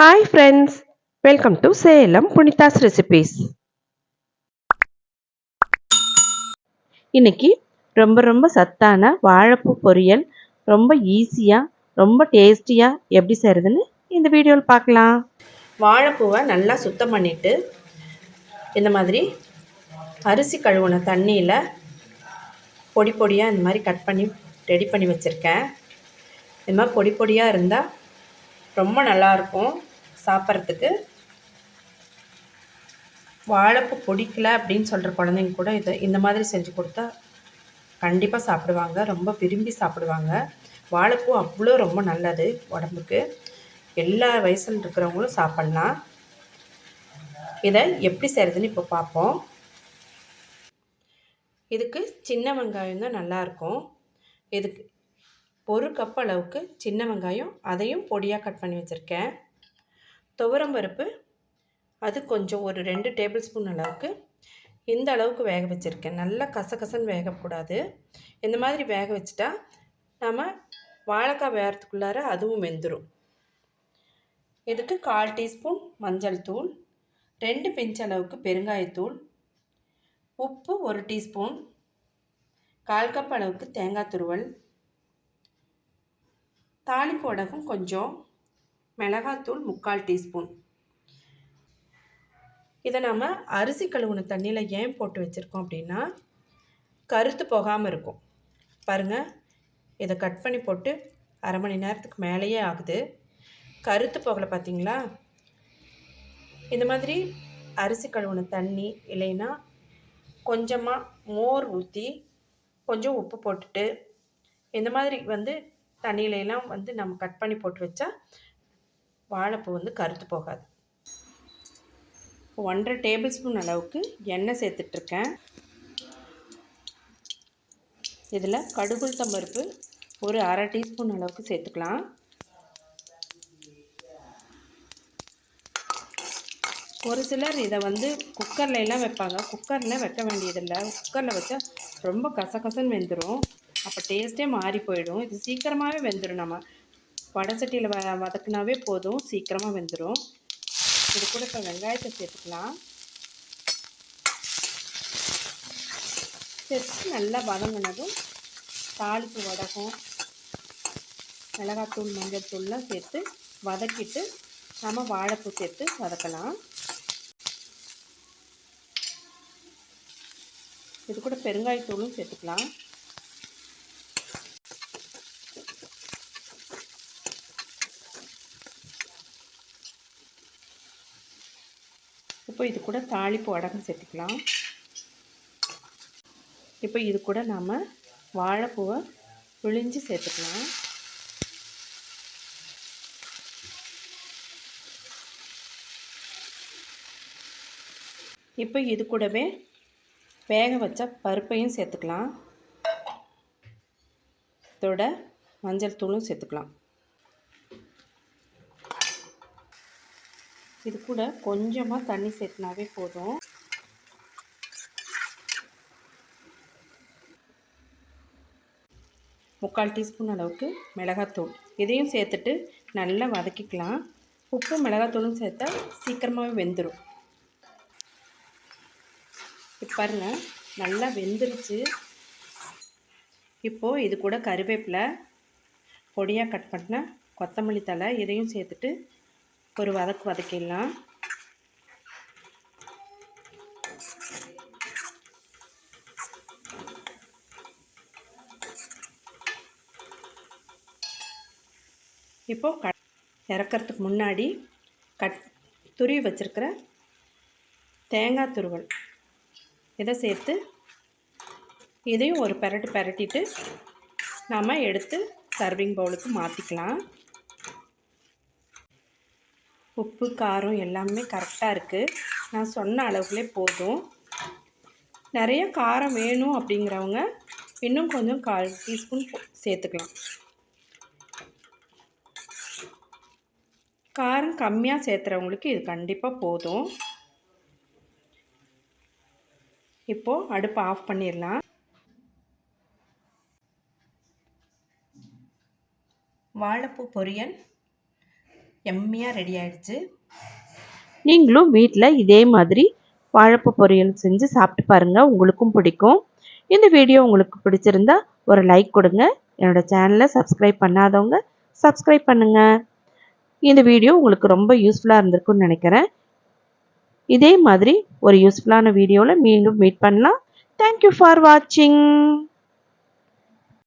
Hi friends welcome to Salem Punitha's recipes இன்னைக்கு ரொம்ப ரொம்ப சத்தான வாழைப்பூ பொரியல். ரொம்ப ஈஸியாக ரொம்ப டேஸ்டியாக எப்படி செய்கிறதுன்னு இந்த வீடியோவில் பார்க்கலாம். வாழைப்பூவை நல்லா சுத்தம் பண்ணிவிட்டு இந்த மாதிரி அரிசி கழுவுன தண்ணியில் பொடி பொடியாக இந்த மாதிரி கட் பண்ணி ரெடி பண்ணி வச்சுருக்கேன். இந்த மாதிரி பொடி பொடியாக இருந்தால் ரொம்ப நல்லாயிருக்கும் சாப்பிட்றதுக்கு வாழைப்பூ பிடிக்கல அப்படின்னு சொல்கிற குழந்தைங்க கூட இதை இந்த மாதிரி செஞ்சு கொடுத்தா கண்டிப்பாக சாப்பிடுவாங்க. ரொம்ப விரும்பி சாப்பிடுவாங்க. வாழைப்பூ அவ்வளோ ரொம்ப நல்லது உடம்புக்கு. எல்லா வயசில் இருக்கிறவங்களும் சாப்பிட்லாம். இதை எப்படி செய்கிறதுன்னு இப்போ பார்ப்போம். இதுக்கு சின்ன வெங்காயம் தான் நல்லாயிருக்கும் இதுக்கு ஒரு கப் அளவுக்கு சின்ன வெங்காயம் அதையும் பொடியாக கட் பண்ணி வச்சுருக்கேன். துவரம் பருப்பு அது கொஞ்சம் ஒரு ரெண்டு டேபிள் ஸ்பூன் அளவுக்கு. இந்த அளவுக்கு வேக வச்சுருக்கேன். நல்லா கசகசன்னு வேகக்கூடாது. இந்த மாதிரி வேக வச்சுட்டா நம்ம வாழைக்காய் வேகிறதுக்குள்ளார அதுவும் வெந்துடும் இதுக்கு கால் டீஸ்பூன் மஞ்சள் தூள் ரெண்டு பிஞ்ச் அளவுக்கு பெருங்காயத்தூள் உப்பு ஒரு டீஸ்பூன் கால் கப் அளவுக்கு தேங்காய் துருவல் தாளிப்பு உடகம் கொஞ்சம் மிளகாத்தூள் முக்கால் டீஸ்பூன். இதை நாம் அரிசி கழுவுன தண்ணியில் ஏன் போட்டு வச்சுருக்கோம் அப்படின்னா கருத்து போகாமல் இருக்கும். பாருங்கள் இதை கட் பண்ணி போட்டு அரை மணி நேரத்துக்கு மேலேயே ஆகுது. கருத்து போகலை பார்த்தீங்களா இந்த மாதிரி அரிசி கழுவுன தண்ணி இல்லைன்னா கொஞ்சமாக மோர் ஊற்றி கொஞ்சம் உப்பு போட்டுட்டு இந்த மாதிரி வந்து தண்ணியிலலாம் வந்து நம்ம கட் பண்ணி போட்டு வச்சா வாழைப்பூ வந்து கருத்து போகாது. ஒன்றரை டேபிள் ஸ்பூன் அளவுக்கு எண்ணெய் சேர்த்துட்ருக்கேன். இதில் கடுகுளுத்தம் பருப்பு ஒரு அரை டீஸ்பூன் அளவுக்கு சேர்த்துக்கலாம். ஒரு சிலர் இதை வந்து குக்கரில் எல்லாம் வைப்பாங்க. குக்கரில் வைக்க வேண்டியதில்லை. குக்கரில் வச்சா ரொம்ப கசகசன்னு வெந்துடும் அப்போ டேஸ்ட்டே மாறி போயிடும். இது சீக்கிரமாகவே வெந்துடும் நம்ம. வடை சட்டியில் வ வதக்குனாவே போதும். சீக்கிரமாக வெந்துடும் இது கூட இப்போ வெங்காயத்தை சேர்த்துக்கலாம். சேர்த்து நல்லா வதங்கினதும் தாளிப்பு வடகம் மிளகாத்தூள் மஞ்சள் தூள்லாம் சேர்த்து வதக்கிட்டு நம்ம வாழைப்பூ சேர்த்து வதக்கலாம். இது கூட பெருங்காயத்தூளும் சேர்த்துக்கலாம். இப்போ இது கூட தாளிப்பு வடகம் சேர்த்துக்கலாம். இப்போ இது கூட நாம் வாழைப்பூவை பிழிஞ்சு சேர்த்துக்கலாம். இப்போ இது கூடவே வேக வச்ச பருப்பையும் சேர்த்துக்கலாம். இதோட மஞ்சள் தூளும் சேர்த்துக்கலாம். இது கூட கொஞ்சமாக தண்ணி சேர்த்துனாவே போதும். முக்கால் டீஸ்பூன் அளவுக்கு மிளகாத்தூள். இதையும் சேர்த்துட்டு நல்லா வதக்கிக்கலாம். உப்பு மிளகாத்தூளும் சேர்த்தா சீக்கிரமாகவே வெந்துடும் இப்போ பாருங்கள் நல்லா வெந்துருச்சு. இப்போது இது கூட கருவேப்பிலை பொடியாக கட் பண்ண கொத்தமல்லி தலை இதையும் சேர்த்துட்டு ஒரு வதக்கு வதக்கிடலாம். இப்போது க இறக்கிறதுக்கு முன்னாடி கட் துருவி வச்சுருக்கிற தேங்காய் துருவல். இதை சேர்த்து இதையும் ஒரு பெரட்டு பெரட்டிட்டு நாம் எடுத்து சர்விங் பவுலுக்கு மாற்றிக்கலாம் உப்பு காரம் எல்லாமே கரெக்டாக இருக்குது நான் சொன்ன அளவுக்குலே போதும். நிறைய காரம் வேணும் அப்படிங்கிறவங்க இன்னும் கொஞ்சம் கால் டீஸ்பூன் சேர்த்துக்கலாம். காரம் கம்மியாக சேர்த்துறவங்களுக்கு இது கண்டிப்பாக போதும். இப்போது அடுப்பை ஆஃப் பண்ணிடலாம். வாழைப்பூ பொரியல். எம்மியாக ரெடி ஆயிடுச்சு. நீங்களும் வீட்டில் இதே மாதிரி வாழைப்பூ பொரியல் செஞ்சு சாப்பிட்டு பாருங்கள் உங்களுக்கும் பிடிக்கும். இந்த வீடியோ உங்களுக்கு பிடிச்சிருந்தா ஒரு லைக் கொடுங்க. என்னோடய சேனலை சப்ஸ்கிரைப் பண்ணாதவங்க சப்ஸ்கிரைப் பண்ணுங்கள் இந்த வீடியோ உங்களுக்கு ரொம்ப யூஸ்ஃபுல்லாக இருந்திருக்கும்னு நினைக்கிறேன். இதே மாதிரி ஒரு யூஸ்ஃபுல்லான வீடியோவில் மீண்டும் மீட் பண்ணலாம். தேங்க்யூ ஃபார் வாட்சிங்